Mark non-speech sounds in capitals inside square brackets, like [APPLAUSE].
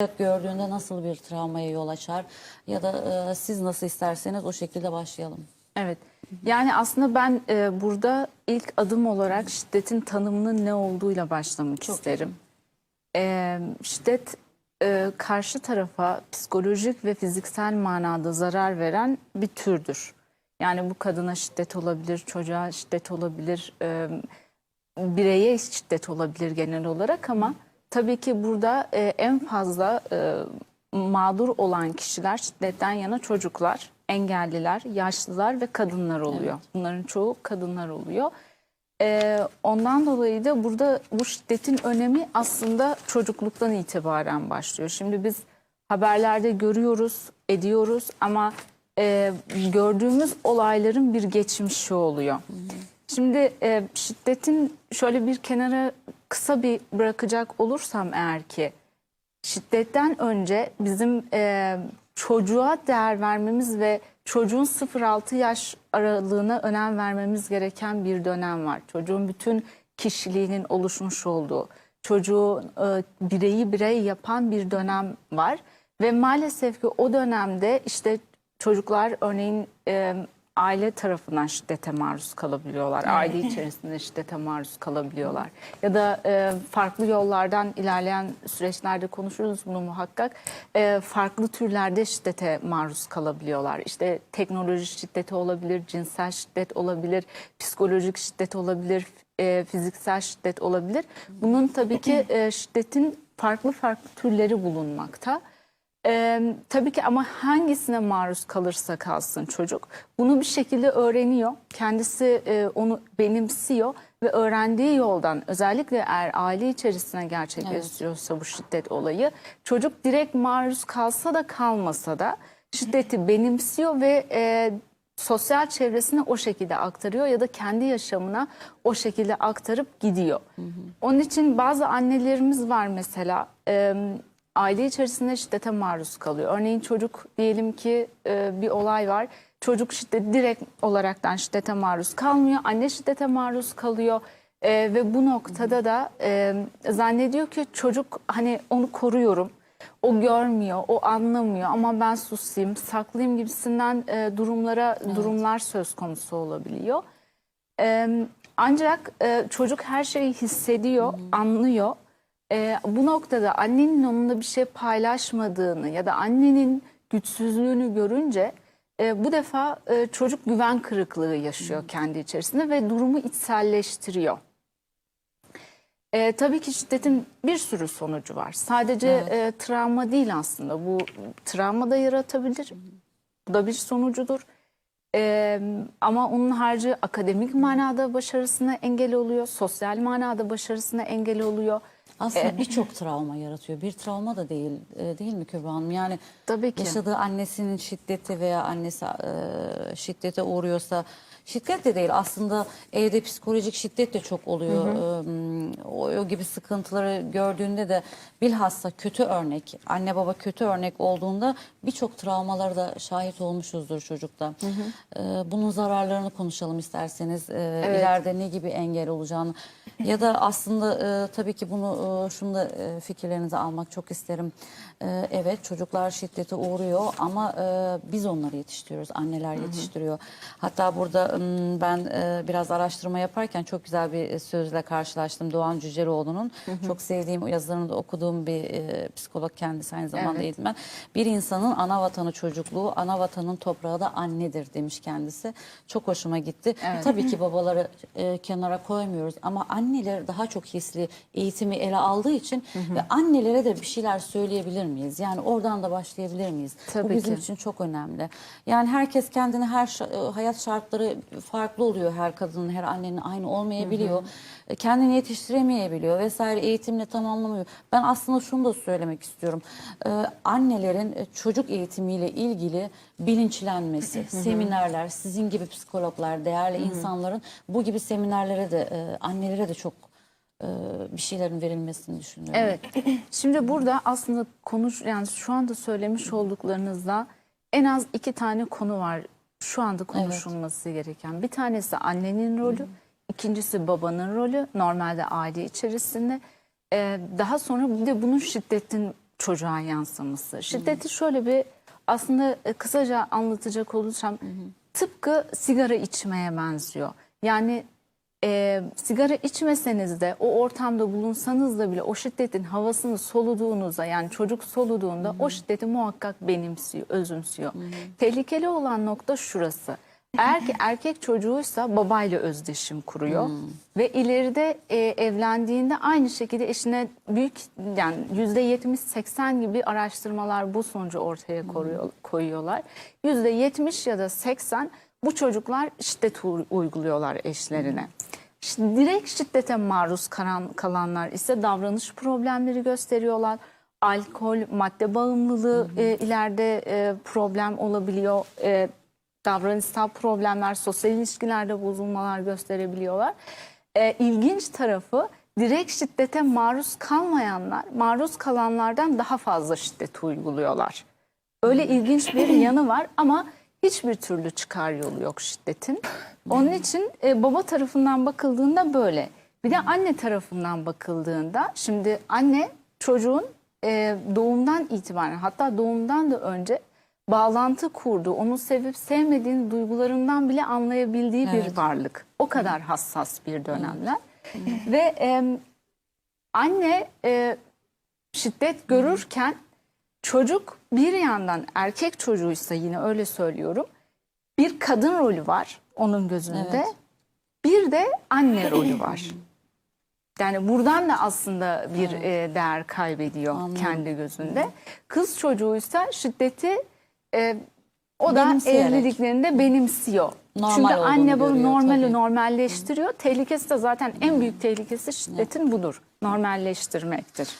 gördüğünde nasıl bir travmaya yol açar ya da e, siz nasıl isterseniz o şekilde başlayalım. Evet. Yani aslında ben e, burada ilk adım olarak şiddetin tanımının ne olduğuyla başlamak Çok isterim. E, şiddet e, karşı tarafa psikolojik ve fiziksel manada zarar veren bir türdür. Yani bu kadına şiddet olabilir, çocuğa şiddet olabilir, e, bireye şiddet olabilir genel olarak ama tabii ki burada e, en fazla e, mağdur olan kişiler şiddetten yana çocuklar, engelliler, yaşlılar ve kadınlar oluyor. Bunların çoğu kadınlar oluyor. E, ondan dolayı da burada bu şiddetin önemi aslında çocukluktan itibaren başlıyor. Şimdi biz haberlerde görüyoruz, ediyoruz ama e, gördüğümüz olayların bir geçmişi oluyor. Şimdi e, şiddetin şöyle bir kenara kısa bir bırakacak olursam eğer ki şiddetten önce bizim e, çocuğa değer vermemiz ve çocuğun 0-6 yaş aralığına önem vermemiz gereken bir dönem var. Çocuğun bütün kişiliğinin oluşmuş olduğu, çocuğu e, bireyi birey yapan bir dönem var. Ve maalesef ki o dönemde işte çocuklar örneğin e, aile tarafından şiddete maruz kalabiliyorlar. Aile içerisinde şiddete maruz kalabiliyorlar. Ya da e, farklı yollardan ilerleyen süreçlerde konuşuruz bunu muhakkak. E, farklı türlerde şiddete maruz kalabiliyorlar. İşte teknoloji şiddeti olabilir, cinsel şiddet olabilir, psikolojik şiddet olabilir, e, fiziksel şiddet olabilir. Bunun tabii ki e, şiddetin farklı farklı türleri bulunmakta. Ee, tabii ki ama hangisine maruz kalırsa kalsın çocuk bunu bir şekilde öğreniyor. Kendisi e, onu benimsiyor ve öğrendiği yoldan özellikle eğer aile içerisine gerçekleştiriyorsa bu şiddet olayı çocuk direkt maruz kalsa da kalmasa da şiddeti benimsiyor ve e, sosyal çevresine o şekilde aktarıyor ya da kendi yaşamına o şekilde aktarıp gidiyor. Onun için bazı annelerimiz var mesela e, aile içerisinde şiddete maruz kalıyor. Örneğin çocuk diyelim ki e, bir olay var. Çocuk şiddet direkt olaraktan şiddete maruz kalmıyor. Anne şiddete maruz kalıyor. E, ve bu noktada da e, zannediyor ki çocuk hani onu koruyorum. O görmüyor, o anlamıyor ama ben susayım, saklayayım gibisinden e, durumlara durumlar söz konusu olabiliyor. E, ancak e, çocuk her şeyi hissediyor, anlıyor. E, bu noktada annenin onunla bir şey paylaşmadığını ya da annenin güçsüzlüğünü görünce e, bu defa e, çocuk güven kırıklığı yaşıyor kendi içerisinde ve durumu içselleştiriyor. E, tabii ki şiddetin bir sürü sonucu var. Sadece e, travma değil aslında. Bu travma da yaratabilir. Bu da bir sonucudur. E, ama onun harcı akademik manada başarısına engel oluyor. Sosyal manada başarısına engel oluyor. Aslında birçok travma yaratıyor. Bir travma da değil e, değil mi Kübra Hanım? Yani Tabii ki. yaşadığı annesinin şiddeti veya annesi e, şiddete uğruyorsa şiddet de değil aslında evde psikolojik şiddet de çok oluyor. E, O, o gibi sıkıntıları gördüğünde de bilhassa kötü örnek anne baba kötü örnek olduğunda birçok travmalara da şahit olmuşuzdur çocukta. E, Bunun zararlarını konuşalım isterseniz. E, ileride ne gibi engel olacağını ya da aslında e, tabii ki bunu şunu da e, fikirlerinizi almak çok isterim. E, evet çocuklar şiddete uğruyor ama e, biz onları yetiştiriyoruz. Anneler yetiştiriyor. Hatta burada ben e, biraz araştırma yaparken çok güzel bir sözle karşılaştım. Doğan Cüceloğlu'nun çok sevdiğim yazılarını da okuduğum bir psikolog kendisi aynı zamanda Evet. eğitmen. Bir insanın ana vatanı çocukluğu, ana vatanın toprağı da annedir demiş kendisi. Çok hoşuma gitti. Tabii ki [LAUGHS] babaları kenara koymuyoruz ama anneler daha çok hisli eğitimi ele aldığı için ve annelere de bir şeyler söyleyebilir miyiz? Yani oradan da başlayabilir miyiz? Bu Tabii bizim ki. için çok önemli. Yani herkes kendini her e, hayat şartları farklı oluyor. Her kadının, her annenin aynı olmayabiliyor. E, Kendini yetiştiremeyebiliyor vesaire eğitimle tamamlamıyor. Ben aslında şunu da söylemek istiyorum. E, annelerin e, çocuk eğitimiyle ilgili bilinçlenmesi, seminerler, sizin gibi psikologlar, değerli insanların bu gibi seminerlere de e, annelere de çok bir şeylerin verilmesini düşünüyorum. Evet. [CLEARS THROAT] Şimdi burada aslında konuş yani şu anda söylemiş olduklarınızda en az iki tane konu var şu anda konuşulması gereken. Bir tanesi annenin rolü, ikincisi babanın rolü normalde aile içerisinde. Ee, daha sonra bir de bunun şiddetin çocuğa yansıması. Şiddeti şöyle bir aslında e, kısaca anlatacak olursam tıpkı sigara içmeye benziyor. Yani e, sigara içmeseniz de o ortamda bulunsanız da bile o şiddetin havasını soluduğunuzda yani çocuk soluduğunda o şiddeti muhakkak benimsiyor, özümsüyor. Tehlikeli olan nokta şurası. Eğer ki erkek çocuğuysa babayla özdeşim kuruyor ve ileride e, evlendiğinde aynı şekilde eşine büyük yani yüzde yetmiş seksen gibi araştırmalar bu sonucu ortaya koyuyor, koyuyorlar. Yüzde yetmiş ya da seksen bu çocuklar şiddet uyguluyorlar eşlerine. Şi- Direkt şiddete maruz kalan, kalanlar ise davranış problemleri gösteriyorlar. Alkol, madde bağımlılığı e, ileride e, problem olabiliyor. E, davranışsal problemler, sosyal ilişkilerde bozulmalar gösterebiliyorlar. E, ilginç tarafı direkt şiddete maruz kalmayanlar, maruz kalanlardan daha fazla şiddet uyguluyorlar. Öyle ilginç bir yanı var ama hiçbir türlü çıkar yolu yok şiddetin. [LAUGHS] Onun için e, baba tarafından bakıldığında böyle. Bir de anne tarafından bakıldığında şimdi anne çocuğun e, doğumdan itibaren hatta doğumdan da önce bağlantı kurduğu, onu sevip sevmediğini duygularından bile anlayabildiği Evet. bir varlık. O kadar hassas bir dönemler. Ve e, anne e, şiddet görürken çocuk bir yandan erkek çocuğuysa yine öyle söylüyorum bir kadın rolü var onun gözünde Evet. bir de anne rolü var. Yani buradan da aslında bir e, değer kaybediyor Anladım. kendi gözünde. Kız çocuğuysa şiddeti e, o da evliliklerinde benimsiyor. Normal Çünkü anne bunu görüyor normali tabii. normalleştiriyor. Tehlikesi de zaten en büyük tehlikesi şiddetin budur. Normalleştirmektir.